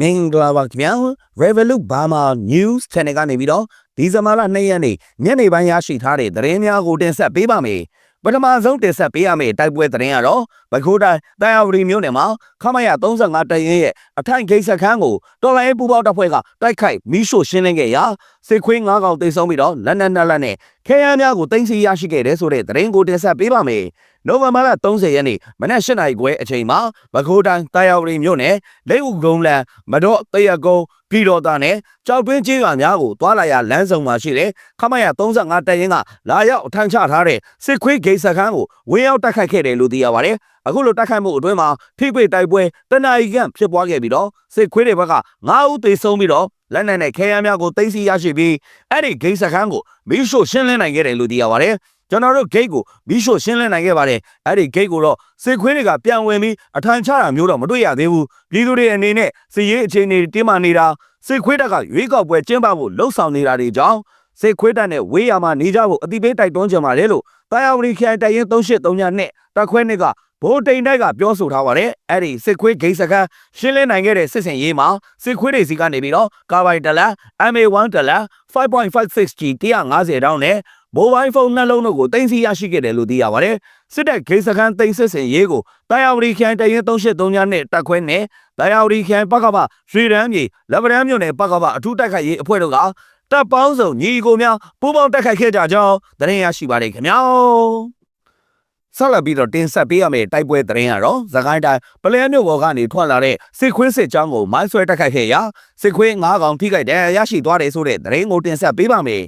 မင်္ဂလာပါခင်ဗျာ Revolut Burma News Channel ကနေပြီးတော့ဒီဇင်ဘာလ2ရက်နေ့ညနေပိုင်းရရှိထားတဲ့သတင်းများကိုတင်ဆက်ပေးပါမယ်ပထမဆုံးတင်ဆက်ပေးရမယ့်တိုက်ပွဲသတင်းကတော့ဘခိုးတိုင်းတန်ရဝရီမြို့နယ်မှာခမရ35တရင်ရဲ့အထိုင်ဂိတ်စခန်းကိုတော်လိုင်းပူပေါတပ်ဖွဲ့ကတိုက်ခိုက်မိရှို့ရှင်းလင်းခဲ့ရာ စစ်ခွေး9កောင်တိတ်ဆုံးပြီးတော့လက်နက်နှစ်လက်နဲ့ခဲယမ်းများကိုတင်စီရရှိခဲ့တဲ့ဆိုတဲ့သတင်းကိုတင်ဆက်ပေးပါမယ်နိုဝင်ဘာလ30ရက်နေ့မနက်8နာရီခွဲအချိန်မှာဘခိုးတိုင်းတာယာဝရီမြို့နယ်လက်ဥကုန်းလန်မတော့တရကုန်းပြည်တော်သားနဲ့ကြောက်တွင်းကျေးရွာများကိုတွာလာရလမ်းဆောင်မှာရှိတဲ့ခမရ35တပ်ရင်းကလာရောက်အထမ်းချထားတဲ့စစ်ခွေးဂိတ်စခန်းကိုဝင်းရောက်တိုက်ခိုက်ခဲ့တယ်လို့သိရပါတယ်အခုလိုတိုက်ခိုက်မှုအတွင်းမှာဖိပိတိုက်ပွဲတနအီကန့်ဖြစ်ပွားခဲ့ပြီးတော့စစ်ခွေးတွေဘက်က9ဦးသေဆုံးပြီးတော့ လက်နက်နဲ့ခဲယမ်းများကိုသိမ်းဆည်းရရှိပြီးအဲ့ဒီဂိတ်စခန်းကိုမီးရှို့ရှင်းလင်းနိုင်ခဲ့တယ်လို့သိရပါတယ်ကျွန်တော်တို့ဂိတ်ကိုမီးရှို့ရှင်းလင်းနိုင်ခဲ့ပါတယ်အဲ့ဒီဂိတ်ကိုတော့စစ်ခွေးတွေကပြန်ဝင်ပြီးအထမ်းချတာမျိုးတော့မတွေ့ရသေးဘူးပြည်သူတွေအနေနဲ့စစ်ရေးအခြေအနေတင်းမာနေတာစစ်ခွေးတပ်ကရွေးကောက်ပွဲကျင်းပဖို့လှုံ့ဆော်နေတာတွေကြောင့်စစ်ခွေးတပ်နဲ့ဝေးရမှာနေကြဖို့အတိပေးတိုက်တွန်းကြပါလေလို့ တာယာဝတီခိုင်တိုင်ရင်3839နဲ့တက်ခွဲနှစ်ကဘိုးတိန်တိုက်ကပြောဆိုထားပါတယ်အဲ့ဒီစစ်ခွေးဂိတ်စခန်းရှင်းလင်းနိုင်ခဲ့တဲ့စစ်စင်ရေးမှာစစ်ခွေးတွေစီကနေပြီးတော့ကာဘိုင်တလန် MA1 တလန် 5.56G 150တောင်းနဲ့မိုဘိုင်းဖုန်းနှလုံးတို့ကိုတင်စီရရှိခဲ့တယ်လို့သိရပါတယ်စစ်တပ်ဂိတ်စခန်းတင်စစ်စင်ရေးကိုတာယာဝတီခိုင်တိုင်ရင်3839နဲ့တက်ခွဲနဲ့တာယာဝတီခိုင်ပကပရွှေရမ်းမြေလက်ဗရမ်းမြို့နယ်ပကပအထူးတိုက်ခိုက်ရေးအဖွဲ့တို့က တပ်ပေါင်းစုံညီကိုများပူးပေါင်းတိုက်ခိုက်ခဲ့ကြကြောင်းသတင်းရရှိပါတယ်ခင်ဗျာဆက်လက်ပြီးတော့တင်ဆက်ပေးရမယ့်တိုက်ပွဲသတင်းကတော့သခိုင်းတိုင်းပလဲမြို့ပေါ်ကနေထွက်လာတဲ့စစ်ခွင်းစစ်ကြောင်းကိုမိုင်းဆွဲတိုက်ခိုက်ခဲ့ရာစစ်ခွင်း၅កောင်ထိခိုက်တဲ့ရရှိသွားတယ်ဆိုတဲ့သတင်းကိုတင်ဆက်ပေးပါမယ်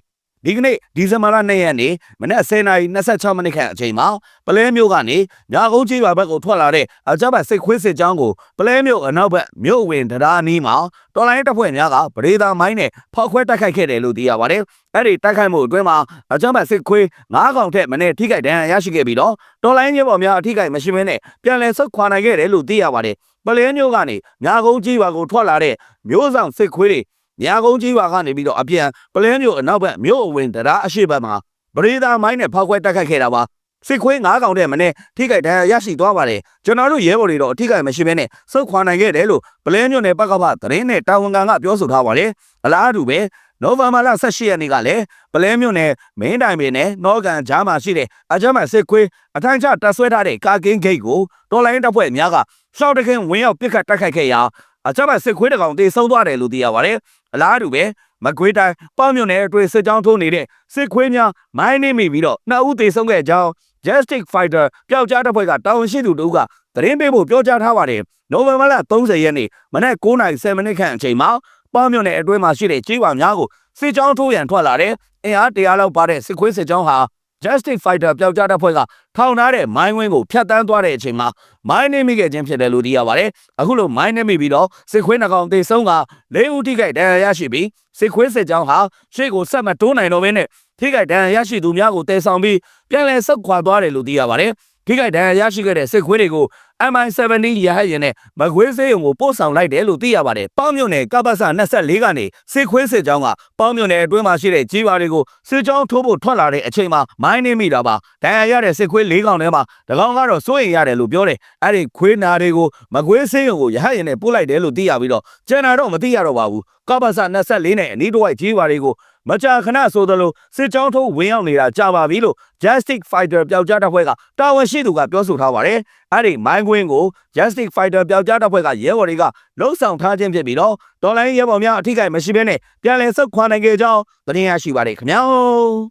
ဒီကနေ့ဒီဇင်ဘာလ2ရက်နေ့မနက်10:26မိနစ်ခန့်အချိန်မှာပလဲမြို့ကနေညာကုန်းကြီးရွာဘက်ကိုထွက်လာတဲ့အကြမ်းဖက်စစ်ခွေးစစ်ကြောင်းကိုပလဲမြို့အနောက်ဘက်မြို့ဝင်တရားနီးမှာတော်လိုင်းတပ်ဖွဲ့များကပရိသာမိုင်းနဲ့ဖောက်ခွဲတိုက်ခိုက်ခဲ့တယ်လို့သိရပါတယ်။အဲ့ဒီတိုက်ခိုက်မှုအတွင်းမှာအကြမ်းဖက်စစ်ခွေး9កောင်ထက်မနည်းထိခိုက်ဒဏ်ရာရရှိခဲ့ပြီးတော့တော်လိုင်းရဲဘော်များအထိခိုက်မရှိဘဲနဲ့ပြန်လည်ဆုတ်ခွာနိုင်ခဲ့တယ်လို့သိရပါတယ်။ပလဲမြို့ကနေညာကုန်းကြီးရွာကိုထွက်လာတဲ့မျိုးဆောင်စစ်ခွေးတွေ ညာကုန်းကြီးရွာကနေပြီးတော့အပြန်ပလဲမြို့အနောက်ဘက်မြို့အဝင်တရားအရှိဘက်မှာပရိသာမိုင်းနဲ့ဖောက်ခွဲတိုက်ခိုက်ခဲ့တာပါစစ်ခွေး9កောင်တဲ့မနဲ့ထိခိုက်ဒဏ်ရာရရှိသွားပါတယ်ကျွန်တော်တို့ရဲဘော်တွေတော့အထိခိုက်မရှိဘဲနဲ့စုတ်ခွာနိုင်ခဲ့တယ်လို့ပလဲမြို့နယ်ပကဖသတင်းနဲ့တာဝန်ခံကပြောဆိုထားပါတယ်အလားတူပဲနိုဝင်ဘာလ18ရက်နေ့ကလည်းပလဲမြို့နယ်မင်းတိုင်ပင်နဲ့နောကန်ကြားမှာရှိတဲ့အကြမ်းဖက်စစ်ခွေးအထိုင်ချတပ်ဆွဲထားတဲ့ကာကင်းဂိတ်ကိုတော်လိုင်းတပ်ဖွဲ့များကရှောက်တခင်ဝင်ရောက်ပစ်ခတ်တိုက်ခိုက်ခဲ့ရာအကြမ်းဖက်စစ်ခွေးတကောင်တေဆုံးသွားတယ်လို့သိရပါတယ် အလားတူပဲမကွေးတိုင်းပေါ့မြို့နယ်အတွင်းစစ်ကြောင်းထိုးနေတဲ့စစ်ခွေးများမိုင်းနှိမိပြီးတော့နှစ်ဦးသေဆုံးခဲ့ကြောင်း Justice Fighter ပျောက်ကြားတပ်ဖွဲ့ကတာဝန်ရှိသူတို့ကသတင်းပေးဖို့ပြောကြားထားပါတယ်။နိုဝင်ဘာလ30ရက်နေ့မနက်9:07မိနစ်ခန့်အချိန်မှာပေါ့မြို့နယ်အတွင်းမှာရှိတဲ့ကြေးဝါများကိုစစ်ကြောင်းထိုးရန်ထွက်လာတဲ့အင်အားတရာလောက်ပါတဲ့စစ်ခွေးစစ်ကြောင်းဟာ Justice Fighter ပျောက်ကြားတပ်ဖွဲ့ကထောင်ထားတဲ့မိုင်းဝင်းကိုဖျက်တမ်းသွားတဲ့အချိန်မှာမိုင်းနေမိခဲ့ခြင်းဖြစ်တယ်လို့သိရပါတယ်။အခုလိုမိုင်းနေမိပြီးတော့စစ်ခွေးနှကောင်သေဆုံးက၄ဦးထိခိုက်ဒဏ်ရာရရှိပြီးစစ်ခွေးစစ်ကြောင်းဟာရှေ့ကိုဆက်မတိုးနိုင်တော့ဘဲနဲ့ထိခိုက်ဒဏ်ရာရရှိသူများကိုတဲဆောင်ပြီးပြန်လည်ဆုတ်ခွာသွားတယ်လို့သိရပါတယ်။ ထိခိုက်ဒဏ်ရာရရှိခဲ့တဲ့စစ်ခွေးတွေကို MI-17 ရဟတ်ရင်နဲ့မကွေးစေးရုံကိုပို့ဆောင်လိုက်တယ်လို့သိရပါတယ်။ပေါင်းမြို့နယ်ကပ္ပစ24ကနေစစ်ခွေးစစ်ကြောင်းကပေါင်းမြို့နယ်အတွင်းမှာရှိတဲ့ကြီးပါတွေကိုစစ်ကြောင်းထိုးဖို့ထွက်လာတဲ့အချိန်မှာမိုင်းနေမိတာပါ။ဒဏ်ရာရတဲ့စစ်ခွေး၄កောင်ထဲမှာတကောင်ကတော့စိုးရင်ရတယ်လို့ပြောတယ်။အဲ့ဒီခွေးနာတွေကိုမကွေးစေးရုံကိုရဟတ်ရင်နဲ့ပို့လိုက်တယ်လို့သိရပြီးတော့ကျန်တာတော့မသိရတော့ပါဘူး။ကပ္ပစ24နဲ့အနီးတစ်ဝိုက်ကြီးပါတွေကို မကြာခဏဆိုသလိုစစ်ကြောင်းထိုးဝင်ရောက်နေတာကြာပါပြီလို့ Justice Fighter ပျောက်ကြားတပ်ဖွဲ့ကတာဝန်ရှိသူကပြောဆိုထားပါတယ်။အဲ့ဒီမိုင်းကွင်းကို Justice Fighter ပျောက်ကြားတပ်ဖွဲ့ကရဲဘော်တွေကလှုပ်ဆောင်ထားခြင်းဖြစ်ပြီးတော့ဒေါ်လာရဲဘော်များအထိကိမရှိဘဲနဲ့ပြန်လည်ဆုတ်ခွာနိုင်ခဲ့ကြောင်းသတင်းရရှိပါတယ်ခင်ဗျာ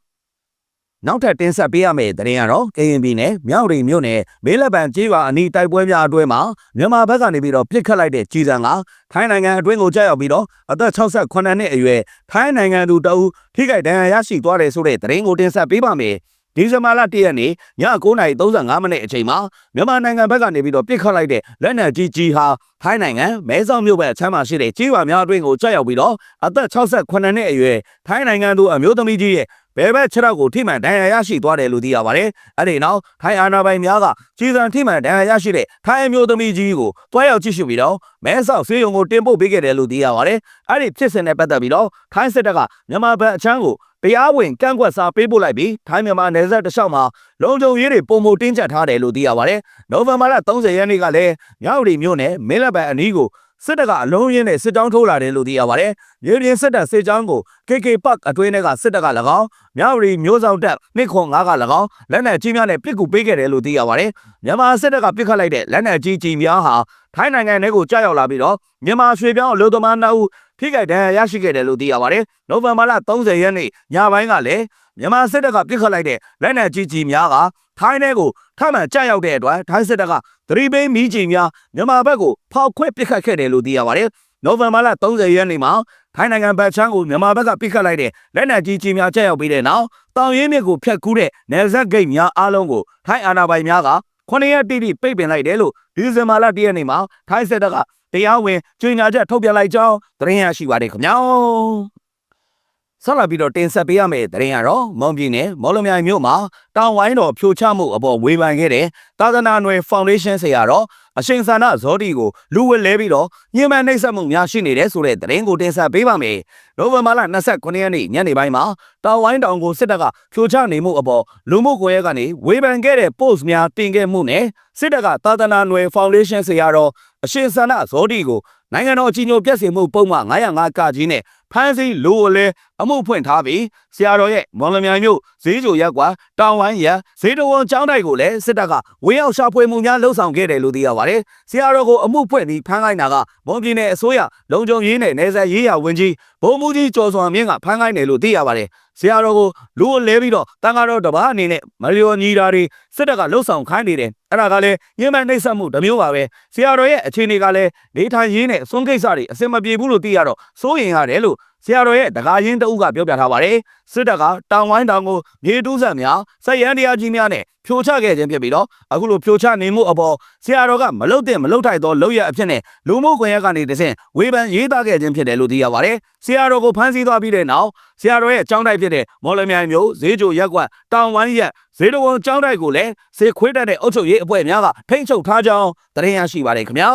။ နောက်ထပ်တင်ဆက်ပေးရမယ့်သတင်းကတော့ KNB နဲ့မြောက်ရီမြို့နယ်မေးလက်ပံကျေးရွာအနီးတိုက်ပွဲများအတွင်းမှာမြန်မာဘက်ကနေပြီးတော့ပြစ်ခတ်လိုက်တဲ့ကြီးစံကထိုင်းနိုင်ငံအတွင်းကိုကြောက်ရောက်ပြီးတော့အသက်68နှစ်အရွယ်ထိုင်းနိုင်ငံသူတအုပ်ထိခိုက်ဒဏ်ရာရရှိသွားတယ်ဆိုတဲ့သတင်းကိုတင်ဆက်ပေးပါမယ်။ဒီဇင်ဘာလ၁ရက်နေ့ည9:35မိနစ်အချိန်မှာမြန်မာနိုင်ငံဘက်ကနေပြီးတော့ပြစ်ခတ်လိုက်တဲ့လက်နက်ကြီးကြီးဟာထိုင်းနိုင်ငံမဲဆောက်မြို့ဘက်အချမ်းမှာရှိတဲ့ကြေးရွာများအတွင်းကိုကြောက်ရောက်ပြီးတော့အသက်68နှစ်အရွယ်ထိုင်းနိုင်ငံသူအမျိုးသမီးကြီးရဲ့ဘယ်ဘက်ခြေထောက်ကိုထိမှန်ဒဏ်ရာရရှိသွားတယ်လို့သိရပါတယ်။အဲ့ဒီနောက်ထိုင်းအာဏာပိုင်များကကြီးစံထိမှန်ဒဏ်ရာရရှိတဲ့ထိုင်းအမျိုးသမီးကြီးကိုတွားရောက်ကြည့်ရှုပြီးတော့မဲဆောက်ဆေးရုံကိုတင်ပို့ပေးခဲ့တယ်လို့သိရပါတယ်။အဲ့ဒီဖြစ်စဉ်နဲ့ပတ်သက်ပြီးတော့ထိုင်းစစ်တပ်ကမြန်မာဘက်အချမ်းကိုတရားဝင်ကန့်ကွက်စာပေးပို့လိုက်ပြီးထိုင်းမြန်မာနယ်စပ်တစ်လျှောက်မှာလုံခြုံရေးတွေပုံမတင်းကျပ်ထားတယ်လို့သိရပါတယ်။နိုဝင်ဘာလ30ရက်နေ့ကလည်းမြောက်ရီမြို့နယ်မင်းလက်ပံအနီးကိုစစ်တပ်ကအလုံးရင်းနဲ့စစ်တောင်းထိုးလာတယ်လို့သိရပါတယ်။မြေပြင်စစ်တပ်စစ်ကြောင်းကို KK Park အတွင်းထဲကစစ်တပ်က၎င်းမြဝတီမျိုးဆောင်တပ်နှစ်ခွန်9က၎င်းလက်နက်ကြီးများနဲ့ပစ်ကူပေးခဲ့တယ်လို့သိရပါတယ်။မြန်မာစစ်တပ်ကပစ်ခတ်လိုက်တဲ့လက်နက်ကြီးကြီးများဟာထိုင်းနိုင်ငံထဲကိုကြားရောက်လာပြီးတော့မြန်မာရွှေပြောင်းအလို့သမားနှစ်ဦးဖိခိုက်ဒဏ်ရာရရှိခဲ့တယ်လို့သိရပါတယ်။နိုဝင်ဘာလ30ရက်နေ့ညပိုင်းကလည်းမြန်မာစစ်တပ်ကပစ်ခတ်လိုက်တဲ့လက်နက်ကြီးကြီးများက ထိုင်းထဲကိုထမှန်ကြရောက်တဲ့အတွက်ထိုင်းစစ်တပ်ကသတိပေးမိကြီးများမြန်မာဘက်ကိုဖောက်ခွဲပစ်ခတ်ခဲ့တယ်လို့သိရပါတယ်။နိုဝင်ဘာလ30ရက်နေ့မှာထိုင်းနိုင်ငံဘက်ချမ်းကိုမြန်မာဘက်ကပစ်ခတ်လိုက်တဲ့လက်နက်ကြီးကြီးများကြရောက်ပြီးတဲ့နောက်တောင်ရင်းမြစ်ကိုဖျက်ကူးတဲ့နယ်စပ်ဂိတ်များအားလုံးကိုထိုင်းအာဏာပိုင်များကခုနှစ်ရက်တိတိပိတ်ပင်လိုက်တယ်လို့ဒီဇင်ဘာလ1ရက်နေ့မှာထိုင်းစစ်တပ်ကတရားဝင်ကြေညာချက်ထုတ်ပြန်လိုက်ကြောင်းသတင်းရရှိပါတယ်ခင်ဗျာ ဆက်လာပြီးတော့တင်ဆက်ပေးရမယ့်သတင်းကတော့မွန်ပြည်နယ်မော်လမြိုင်မြို့မှာတောင်ဝိုင်းတော်ဖြိုချမှုအပေါ်ဝေဖန်ခဲ့တဲ့သာသနာ့နယ်ဖောင်ဒေးရှင်းဆရာတော်အရှင်သာနာဇောတီကိုလူဝက်လဲပြီးတော့ညှဉ်းပန်းနှိပ်စက်မှုများရှိနေတဲ့ဆိုတဲ့သတင်းကိုတင်ဆက်ပေးပါမယ်။နိုဝင်ဘာလ29ရက်နေ့ညနေပိုင်းမှာတောင်ဝိုင်းတောင်ကိုစစ်တပ်ကဖြိုချနေမှုအပေါ်လူမှုကွန်ရက်ကနေဝေဖန်ခဲ့တဲ့ post များတင်ခဲ့မှုနဲ့စစ်တပ်ကသာသနာ့နယ်ဖောင်ဒေးရှင်းဆရာတော်အရှင်သာနာဇောတီကို နိုင်ငံတော်ကြီးညိုပြည့်စင်မှုပုံမှန်905ကကြီးနဲ့ဖမ်းဆီးလိုလဲအမှုဖွင့်ထားပြီးဆရာတော်ရဲ့မော်လမြိုင်မြို့ဈေးကြိုရက်ကွာတောင်ဝိုင်းရဈေးတော်ဝန်ကျောင်းတိုက်ကိုလည်းစစ်တပ်ကဝင်းရောက်ရှာဖွေမှုများလှုပ်ဆောင်ခဲ့တယ်လို့သိရပါတယ်။ဆရာတော်ကိုအမှုဖွင့်ပြီးဖမ်းခိုင်းတာကမွန်ပြည်နယ်အစိုးရလုံခြုံရေးနဲ့နယ်စပ်ရေးရာဝန်ကြီးဗိုလ်မှူးကြီးကျော်စွာမြင့်ကဖမ်းခိုင်းတယ်လို့သိရပါတယ်။ဆရာတော်ကိုလူကိုလဲပြီးတော့တန်ဃာတော်တပားအနေနဲ့မလျော်ညီတာတွေ စစ်တပ်ကလှုပ်ဆောင်ခိုင်းနေတယ်။အဲ့ဒါကလည်းညှဉ်းပန်းနှိပ်စက်မှုတစ်မျိုးပါပဲ။ဆရာတော်ရဲ့အခြေအနေကလည်းနေထိုင်ရင်းနဲ့စွန့်ကိစ္စတွေအစင်မပြေဘူးလို့သိရတော့စိုးရင်ရတယ်လို့ဆရာတော်ရဲ့တကားရင်တအုပ်ကပြောပြထားပါတယ်စစ်တပ်ကတောင်ဝိုင်းတောင်ကိုမြေတူးဆက်များဆက်ရန်တရားကြီးများနဲ့ဖြိုချခဲ့ခြင်းဖြစ်ပြီးတော့အခုလိုဖြိုချနေမှုအပေါ်ဆရာတော်ကမလုတ်တဲ့မလုတ်ထိုက်သောလောက်ရအဖြစ်နဲ့လူမှုကွန်ရက်ကနေတဆင့်ဝေဖန်ရေးသားခဲ့ခြင်းဖြစ်တယ်လို့သိရပါတယ်ဆရာတော်ကိုဖမ်းဆီးသွားပြီးတဲ့နောက်ဆရာတော်ရဲ့အကြောင်းတိုက်ဖြစ်တဲ့မော်လမြိုင်မျိုးဈေးကြိုရက်ကွက်တောင်ဝိုင်းရက်ဈေးတော်ဝန်ကျောင်းတိုက်ကိုလည်းစေခွေးတက်တဲ့အုပ်ချုပ်ရေးအဖွဲ့များကထိန်းချုပ်ထားကြောင်းသတင်းရရှိပါတယ်ခင်ဗျာ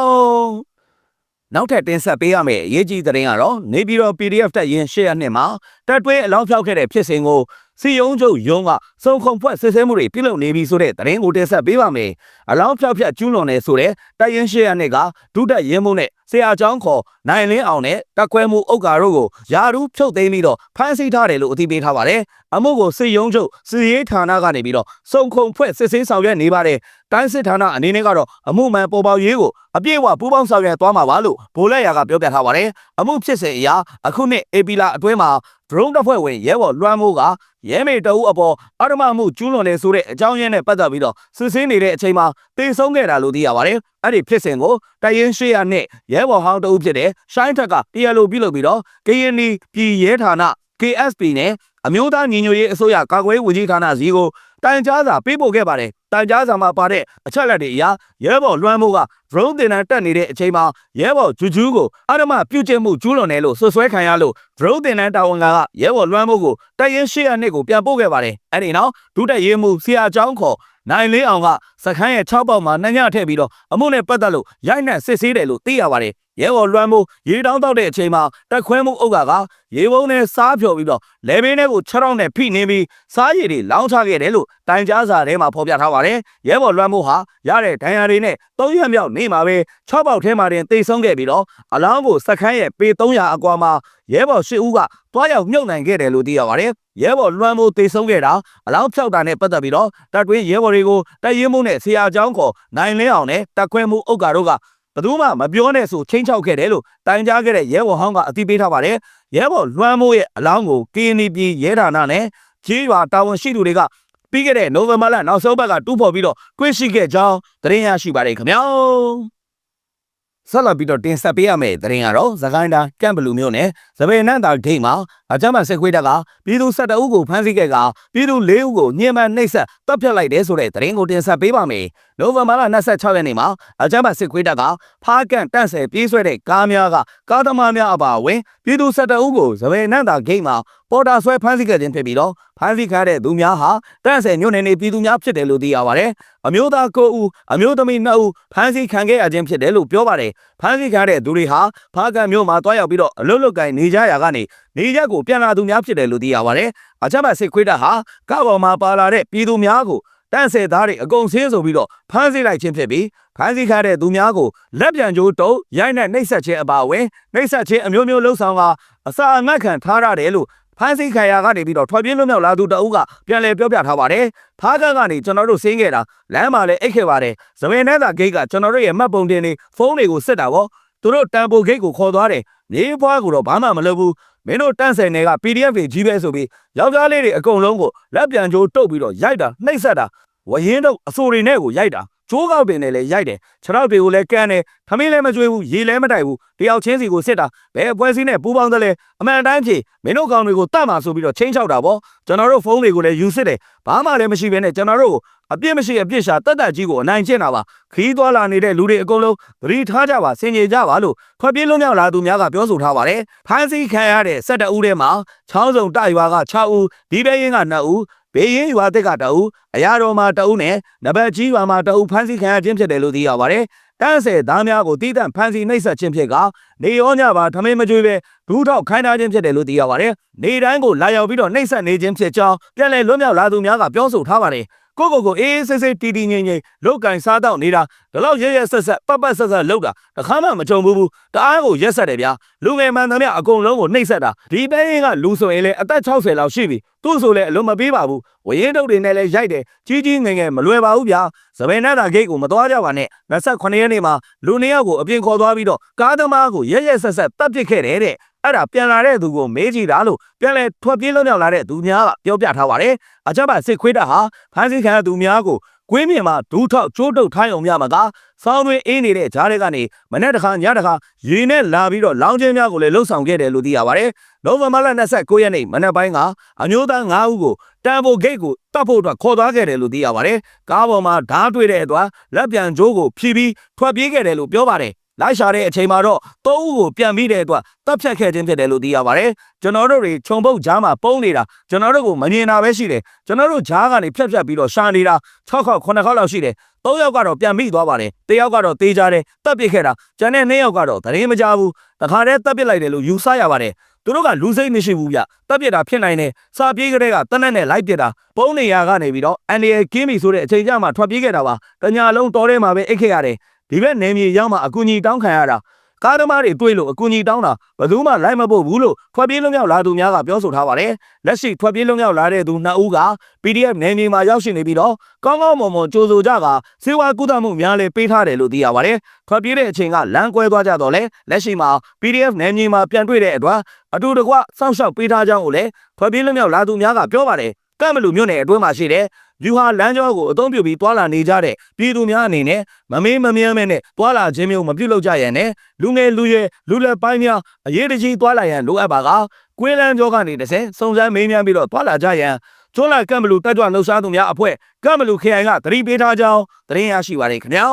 နောက်ထပ်တင်ဆက်ပေးရမယ့်အရေးကြီးသတင်းကတော့နေပြည်တော် PDF တက်ရင်ရှေ့ရနှစ်မှာတက်တွဲအလောင်းဖြောက်ခဲ့တဲ့ဖြစ်စဉ်ကိုစီယုံချုပ်ယုံကစုံခုံဖွဲ့စစ်ဆေးမှုတွေပြုလုပ်နေပြီဆိုတဲ့သတင်းကိုတင်ဆက်ပေးပါမယ်။အလောင်းဖြောက်ဖြတ်ကျူးလွန်နေဆိုတဲ့တက်ရင်ရှေ့ရနှစ်ကဒုတက်ရင်မှုနဲ့ ဆရာချောင်းခေါ်နိုင်လင်းအောင်နဲ့တက်ခွဲမှုဥက္ကာတို့ကိုယာရူးဖြုတ်သိမ်းပြီးတော့ဖမ်းဆီးထားတယ်လို့အသိပေးထားပါတယ်။အမှုကိုစစ်ယုံချုပ်စီရေးဌာနကနေပြီးတော့စုံခုံဖွဲ့စစ်ဆေးဆောင်ရွက်နေပါတယ်။တိုင်းစစ်ဌာနအနေနဲ့ကတော့အမှုမှန်ပေါ်ပေါက်ရေးကိုအပြည့်အဝပူးပေါင်းဆောင်ရွက်သွားမှာပါလို့ဗိုလ်လက်ရာကပြောပြထားပါတယ်။အမှုဖြစ်စဉ်အရာအခုနှစ်အေပီလာအတွင်းမှာ drone တပ်ဖွဲ့ဝင်ရဲဘော်လွှမ်းမိုးက ရဲမေတအုပ်အပေါ်အဓမ္မမှုကျူးလွန်နေဆိုတဲ့အကြောင်းရင်းနဲ့ပတ်သက်ပြီးတော့စစ်ဆေးနေတဲ့အချိန်မှာတေဆုံးခဲ့တာလို့သိရပါတယ်။အဲ့ဒီဖြစ်စဉ်ကိုတရင်ရှိရနဲ့ရဲဘော်ဟောင်းတအုပ်ဖြစ်တဲ့ရှိုင်းထက်ကတရားလိုပြုလုပ်ပြီးတော့ KNI ပြည်ရဲဌာန KSP နဲ့အမျိုးသားညီညွတ်ရေးအစိုးရကာကွယ်ရေးဝန်ကြီးဌာနစီကို တိုင်ကြားစာပေးပို့ခဲ့ပါတယ်။တိုင်ကြားစာမှာပါတဲ့အချက်လက်တွေအရရဲဘော်လွှမ်းမိုးက drone တင်တန်းတက်နေတဲ့အချိန်မှာရဲဘော်ဂျူဂျူးကိုအဓမ္မပြုကျင့်မှုကျူးလွန်တယ်လို့ဆွဆွဲခံရလို့ drone တင်တန်းတာဝန်ခံကရဲဘော်လွှမ်းမိုးကိုတိုက်ရင်ရှေ့ရနှစ်ကိုပြန်ပို့ခဲ့ပါတယ်။အဲ့ဒီနောက်ဒုတက်ရေးမှုဆရာကျောင်းခေါ် နိုင်လေးအောင်ကစခန်းရဲ့6ပေါက်မှာနှညထည့်ပြီးတော့အမှုနဲ့ပတ်သက်လို့ရိုက်နှက်စစ်ဆေးတယ်လို့သိရပါတယ်။ရဲဘော်လွှမ်းမိုးရေတောင်းတောက်တဲ့အချိန်မှာတက်ခွဲမှုအုပ်ကကရေပုံးနဲ့စားဖြော်ပြီးတော့လဲဘင်းထဲကို6ထောင်နဲ့ဖိနေပြီးစားရည်တွေလောင်းချခဲ့တယ်လို့တိုင်ကြားစာထဲမှာဖော်ပြထားပါတယ်။ရဲဘော်လွှမ်းမိုးဟာရတဲ့ဒဏ်ရာတွေနဲ့၃ရက်မြောက်နေမှာပဲ6ပေါက်ထဲမှာတင်တိတ်ဆုံးခဲ့ပြီးတော့အလောင်းကိုစခန်းရဲ့ပေ300အကွာမှာရဲဘော်၈ဦးက တွားရောက်မြုပ်နှံခဲ့တယ်လို့သိရပါတယ်။ရဲဘော်လွှမ်းမိုးတိတ်ဆုံးခဲ့တာအလောင်းဖြောက်တာနဲ့ပတ်သက်ပြီးတော့တပ်တွင်းရဲဘော်တွေကိုတပ်ရင်းမှုနဲ့ဆရာကျောင်းခေါ်နိုင်လင်းအောင်နဲ့တပ်ခွဲမှုဥက္ကာတို့ကဘယ်သူမှမပြောနဲ့ဆိုချင်းချောက်ခဲ့တယ်လို့တိုင်ကြားခဲ့တဲ့ရဲဘော်ဟောင်းကအသိပေးထားပါတယ်။ရဲဘော်လွှမ်းမိုးရဲ့အလောင်းကိုကင်းနီပြည်ရဲဌာနနဲ့ကြေးရွာတာဝန်ရှိသူတွေကပြီးခဲ့တဲ့နိုဝင်ဘာလနောက်ဆုံးပတ်ကတူးဖော်ပြီးတော့တွေ့ရှိခဲ့ကြောင်းသတင်းရရှိပါတယ်ခင်ဗျာ။ ဆက်လက်ပြီးတော့တင်ဆက်ပေးရမယ့်သတင်းကတော့သခိုင်းတိုင်းကမ်ဘလူမျိုးနဲ့သပင်နန်းတာဂိတ်မှာအကြမ်းဖက်စစ်ခွေးတပ်ကပြည်သူ12ဦးကိုဖမ်းဆီးခဲ့ကပြည်သူ4ဦးကိုညှဉ်းပန်းနှိပ်စက်တပ်ဖြတ်လိုက်တဲ့ဆိုတဲ့သတင်းကိုတင်ဆက်ပေးပါမယ်။နိုဝင်ဘာလ26ရက်နေ့မှာအကြမ်းဖက်စစ်ခွေးတပ်ကဖားကန်တန့်ဆယ်ပြေးဆွဲတဲ့ကားများကကားသမားများအပါအဝင်ပြည်သူ12ဦးကိုသပင်နန်းတာဂိတ်မှာ ပေါ်တာဆွဲဖမ်းဆီးခဲ့ခြင်းဖြစ်ပြီးတော့ဖမ်းဆီးခံတဲ့သူများဟာတန့်ဆယ်မြို့နယ်နေပြည်သူများဖြစ်တယ်လို့သိရပါတယ်။အမျိုးသား9ဦးအမျိုးသမီး2ဦးဖမ်းဆီးခံခဲ့ရခြင်းဖြစ်တယ်လို့ပြောပါတယ်။ဖမ်းဆီးခံတဲ့သူတွေဟာဖားကန်မြို့မှာတွားရောက်ပြီးတော့အလုတ်လုတ်ကိုင်းနေကြရာကနေနေရက်ကိုပြန်လာသူများဖြစ်တယ်လို့သိရပါတယ်။အကြမ်းဖက်စစ်ခွေးတပ်ဟာကားပေါ်မှာပါလာတဲ့ပြည်သူများကိုတန့်ဆယ်သားတွေအကုန်ဆင်းဆိုပြီးတော့ဖမ်းဆီးလိုက်ခြင်းဖြစ်ပြီးဖမ်းဆီးခံတဲ့သူများကိုလက်ပြန်ကြိုးတုပ်ရိုက်နှက်နှိပ်စက်ခြင်းအပါအဝင်နှိပ်စက်ခြင်းအမျိုးမျိုးလှုပ်ဆောင်ကအစာအငတ်ခံထားရတယ်လို့ ဖမ်းဆီးခံရကနေပြီးတော့ထွက်ပြေးလွတ်မြောက်လာသူတအုပ်ကပြန်လည်ပြောပြထားပါတယ်။ဖားကန်းကနေကျွန်တော်တို့ဆင်းခဲ့တာလမ်းမှာလည်းအိတ်ခဲ့ပါတယ်။ဇမင်နဲ့သာဂိတ်ကကျွန်တော်တို့ရဲ့မှတ်ပုံတင်တွေဖုန်းတွေကိုစစ်တာပေါ့။သူတို့တန်ပိုဂိတ်ကိုခေါ်သွားတယ်။မြေဖွားကိုတော့ဘာမှမလုပ်ဘူး။မင်းတို့တန့်ဆယ်နယ်က PDF တွေကြီးပဲဆိုပြီးယောက်ျားလေးတွေအကုန်လုံးကိုလက်ပြန်ကြိုးတုပ်ပြီးတော့ရိုက်တာနှိပ်စက်တာဝရင်တော့အစိုးတွေနဲ့ကိုရိုက်တာ ကျိုးကောက်ပင်နဲ့လည်းရိုက်တယ်ခြေထောက်တွေကိုလည်းကန်းတယ်ခမင်းလည်းမကြွေးဘူးရေလည်းမတိုက်ဘူးတယောက်ချင်းစီကိုစစ်တာဘယ်ပွဲစည်းနဲ့ပူးပေါင်းသလဲအမှန်တိုင်းဖြေမင်းတို့ကောင်တွေကိုတတ်မှာဆိုပြီးတော့ချင်းချောက်တာပေါ့ကျွန်တော်တို့ဖုန်းတွေကိုလည်းယူစစ်တယ်ဘာမှလည်းမရှိဘဲနဲ့ကျွန်တော်တို့ကိုအပြစ်မရှိအပြစ်ရှာတတ်တတ်ကြီးကိုအနိုင်ကျင့်တာပါခီးသွားလာနေတဲ့လူတွေအကုန်လုံးသတိထားကြပါစင်ကြေကြပါလို့ထွက်ပြေးလွတ်မြောက်လာသူများကပြောဆိုထားပါတယ်ဖမ်းဆီးခံရတဲ့၁၁ဦးထဲမှာချောင်းစုံတိုက်ရွာက6ဦးဒီပဲရင်က2ဦး ဘေးရင်ရွာသစ်က2ဦးအရာတော်မှာ2ဦးနဲ့နဘတ်ကြီးရွာမှာ2ဦးဖမ်းဆီးခံရခြင်းဖြစ်တယ်လို့သိရပါတယ်တန်းဆယ်သားများကိုတီးတန့်ဖမ်းဆီးနှိပ်စက်ခြင်းဖြစ်ကနေရောညပါထမင်းမကြွေးပဲဒူးထောက်ခိုင်းထားခြင်းဖြစ်တယ်လို့သိရပါတယ်။နေတိုင်းကိုလာရောက်ပြီးတော့နှိပ်စက်နေခြင်းဖြစ်ကြောင်းပြန်လည်လွတ်မြောက်လာသူများကပြောဆိုထားပါတယ်။ ကိုကိုကိုအေးအေးဆေးဆေးတီတီငိမ့်ငိမ့်လောက်ကင်စားတော့နေတာဒီလောက်ရက်ရက်ဆက်ဆက်ပတ်ပတ်ဆက်ဆက်လောက်တာတခါမှမကြုံဘူးဘူးတအားကိုရက်ဆက်တယ်ဗျာလူငယ်မှန်သမျှအကုန်လုံးကိုနှိပ်စက်တာဒီပဲရင်ကလူဆိုရင်လည်းအသက်60လောက်ရှိပြီသူ့ဆိုလည်းအလုံးမပေးပါဘူးဝရင်တုတ်တွေနဲ့လည်းရိုက်တယ်ကြီးကြီးငယ်ငယ်မလွယ်ပါဘူးဗျာစပယ်နဲ့တာဂိတ်ကိုမသွားကြပါနဲ့28ရက်နေ့မှာလူနှစ်ယောက်ကိုအပြင်ခေါ်သွားပြီးတော့ကားသမားကိုရက်ရက်ဆက်ဆက်တပ်ပစ်ခဲ့တယ်တဲ့ အဲ့ဒါပြန်လာတဲ့သူကိုမေးကြည့်တာလို့ပြန်လဲထွက်ပြေးလွတ်မြောက်လာတဲ့သူများကပြောပြထားပါတယ်အကြမ်းဖက်စစ်ခွေးတပ်ဟာဖမ်းဆီးခံရသူများကိုကွင်းမြင်မှာဒူးထောက်ကျိုးတုပ်ထိုင်းအောင်မြမှာကစောင်းတွင်အေးနေတဲ့ဂျားတွေကနေမနေ့တခါညတခါရေနဲ့လာပြီးတော့လောင်းချင်းများကိုလည်းလှုပ်ဆောင်ခဲ့တယ်လို့သိရပါတယ်။နိုဝင်ဘာလ29ရက်နေ့မနေ့ပိုင်းကအမျိုးသား9ဦးကိုတန်ဖိုဂိတ်ကိုတတ်ဖို့အတွက်ခေါ်သွားခဲ့တယ်လို့သိရပါတယ်။ကားပေါ်မှာဓားတွေ့တဲ့အတွက်လက်ပြန်ကြိုးကိုဖြီးပြီးထွက်ပြေးခဲ့တယ်လို့ပြောပါတယ်။ လိုက်ရှာတဲ့အချိန်မှာတော့သုံးဦးကိုပြန်ပြီးတဲ့အတွက်တပ်ဖြတ်ခဲ့ခြင်းဖြစ်တယ်လို့သိရပါတယ်။ကျွန်တော်တို့တွေခြုံပုတ်ကြားမှာပုံနေတာကျွန်တော်တို့ကိုမမြင်တာပဲရှိတယ်။ကျွန်တော်တို့ကြားကနေဖြတ်ဖြတ်ပြီးတော့ရှာနေတာ6ခေါက်9ခေါက်လောက်ရှိတယ်။သုံးယောက်ကတော့ပြန်မိသွားပါတယ်။တစ်ယောက်ကတော့တေးကြတယ်တပ်ပစ်ခဲ့တာ။ကျန်တဲ့နှစ်ယောက်ကတော့သတင်းမကြားဘူး။တခါတည်းတပ်ပစ်လိုက်တယ်လို့ယူဆရပါတယ်။သူတို့ကလူစိတ်မရှိဘူးဗျတပ်ပစ်တာဖြစ်နိုင်တယ်စာပြေးကလေးကတနက်နဲ့လိုက်ပစ်တာပုံနေရကနေပြီးတော့အန်ဒီယယ်ကင်းပြီဆိုတဲ့အချိန်ကျမှထွက်ပြေးခဲ့တာပါတညာလုံးတော်ထဲမှာပဲအိတ်ခဲ့ရတယ် ဒီဘက်နေမြေရောက်မှအကူကြီးတောင်းခံရတာကားသမားတွေတွေ့လို့အကူကြီးတောင်းတာဘယ်သူမှလိုက်မပို့ဘူးလို့ထွက်ပြေးလွတ်မြောက်လာသူများကပြောဆိုထားပါတယ်လက်ရှိထွက်ပြေးလွတ်မြောက်လာတဲ့သူနှစ်ဦးက PDF နေမြေမှာရောက်ရှိနေပြီးတော့ကောင်းကောင်းမွန်မွန်ကြိုးဆိုကြကစေဝါကုသမှုများလည်းပေးထားတယ်လို့သိရပါတယ်ထွက်ပြေးတဲ့အချိန်ကလမ်းကွဲသွားကြတော့လဲလက်ရှိမှာ PDF နေမြေမှာပြန်တွေ့တဲ့အတွက်အတူတကွစောင့်ရှောက်ပေးထားကြောင်းကိုလည်းထွက်ပြေးလွတ်မြောက်လာသူများကပြောပါတယ်ကမ်ဘလူမြို့နယ်အတွင်းမှာရှိတဲ့ ဗျူဟာလမ်းကြောကိုအသုံးပြုပြီးတွာလာနေကြတဲ့ပြည်သူများအနေနဲ့မမေးမမြန်းမဲနဲ့တွာလာခြင်းမျိုးမပြုလုပ်ကြရန်နဲ့လူငယ်လူရွယ်လူလက်ပိုင်းများအရေးတကြီးတွာလာရန်လိုအပ်ပါကကွင်းလန်းကြောကနေတစ်ဆင့်စုံစမ်းမေးမြန်းပြီးတော့တွာလာကြရန်ကျွန်းလာကမ်ဘလူတက်ကြွလှုပ်ရှားသူများအဖွဲ့ကမ်ဘလူ KI ကသတိပေးထားကြောင်းသတင်းရရှိပါရခင်ဗျာ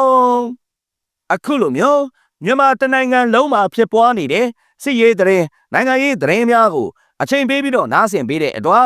အခုလိုမျိုးမြန်မာတနိုင်ငံလုံးမှာဖြစ်ပွားနေတဲ့စစ်ရေးသတင်းနိုင်ငံရေးသတင်းများကိုအချိန်ပေးပြီးတော့နားဆင်ပေးတဲ့အတွက်